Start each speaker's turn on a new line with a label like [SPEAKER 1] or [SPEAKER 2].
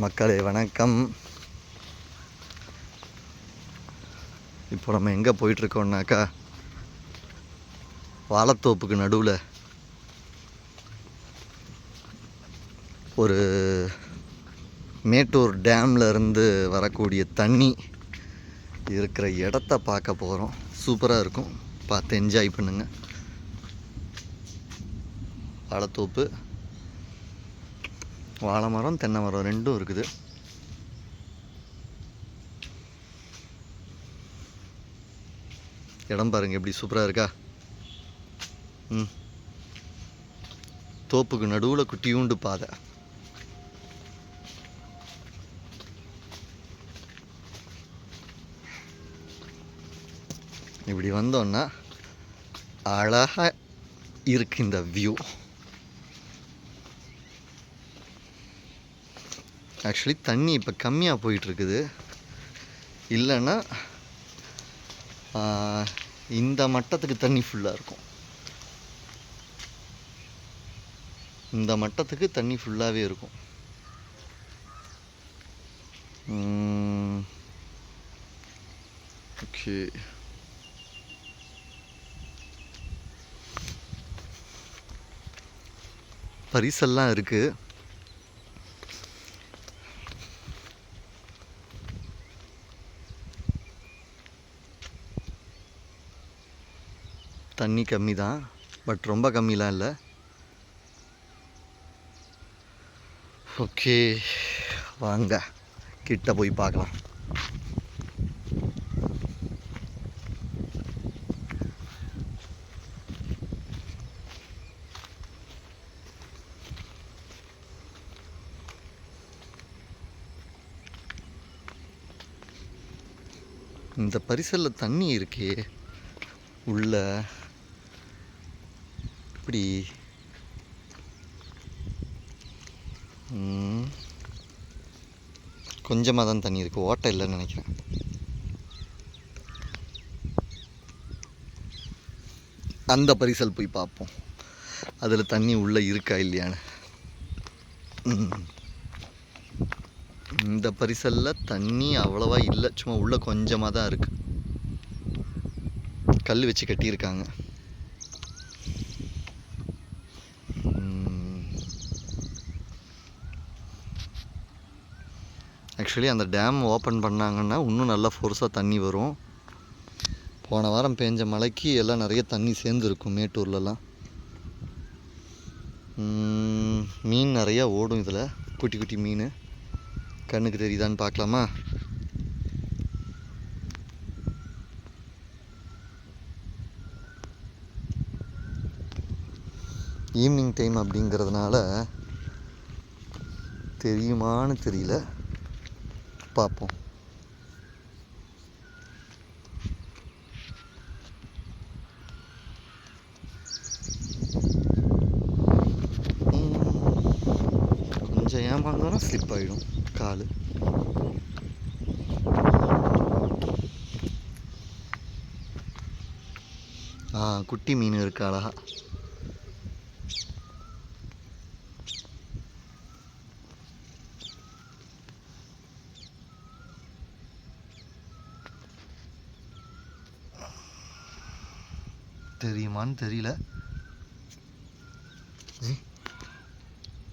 [SPEAKER 1] மக்களே வணக்கம். இப்போ நம்ம எங்கே போயிட்டுருக்கோம்னாக்கா வாழைத்தோப்புக்கு நடுவில் ஒரு மேட்டூர் டேமில் இருந்து வரக்கூடிய தண்ணி இருக்கிற இடத்த பார்க்க போகிறோம் சூப்பராக இருக்கும். பார்த்து என்ஜாய் பண்ணுங்கள் வாழைத்தோப்பு வாழை மரம் தென்னை மரம் ரெண்டும் இருக்குது. இடம் பாருங்க எப்படி சூப்பராக இருக்கா? ம். தோப்புக்கு நடுவில் குட்டியூண்டு பாதை. இப்படி வந்தோன்னா அழகாக இருக்கு இந்த வியூ ஆக்சுவலி தண்ணி இப்போ கம்மியாக போயிட்டுருக்குது. இல்லைன்னா இந்த மட்டத்துக்கு தண்ணி ஃபுல்லாக இருக்கும். இந்த மட்டத்துக்கு தண்ணி ஃபுல்லாகவே இருக்கும். ஓகே. பரிசெல்லாம் இருக்குது தண்ணி கம்மி தான் பட் ரொம்ப கம்மிலாம் இல்லை. ஓகே வாங்க கிட்ட போய் பார்க்கலாம். இந்த பரிசலில் தண்ணி இருக்கே. உள்ள. இப்படி. கொஞ்சமாக தான் தண்ணி இருக்குது ஓட்டை இல்லைன்னு நினைக்கிறேன். அந்த பரிசல் போய் பார்ப்போம். அதில் தண்ணி உள்ளே இருக்கா இல்லையான்னு. இந்த பரிசலில் தண்ணி அவ்வளவா இல்லை. சும்மா உள்ள கொஞ்சமாக தான் இருக்கு. கல் வச்சு கட்டியிருக்காங்க. ஆக்சுவலி அந்த டேம் ஓப்பன் பண்ணாங்கன்னா இன்னும் நல்லா ஃபோர்ஸாக தண்ணி வரும். போன வாரம் பேஞ்ச மழைக்கு எல்லாம் நிறைய தண்ணி சேர்ந்துருக்கும் மேட்டூர்லலாம். மீன் நிறையா ஓடும் இதில். குட்டி குட்டி மீன். கண்ணுக்கு தெரியுதான்னு பார்க்கலாமா? ஈவினிங் டைம் அப்படிங்கிறதுனால தெரியுமான்னு தெரியல. பார்ப்போம். கொஞ்சம் ஏமாந்தோன்னா ஸ்லிப் ஆகிடும் கால். ஆ குட்டி மீன் இருக்கு அழகாக தெரியுமான்னு தெரியல.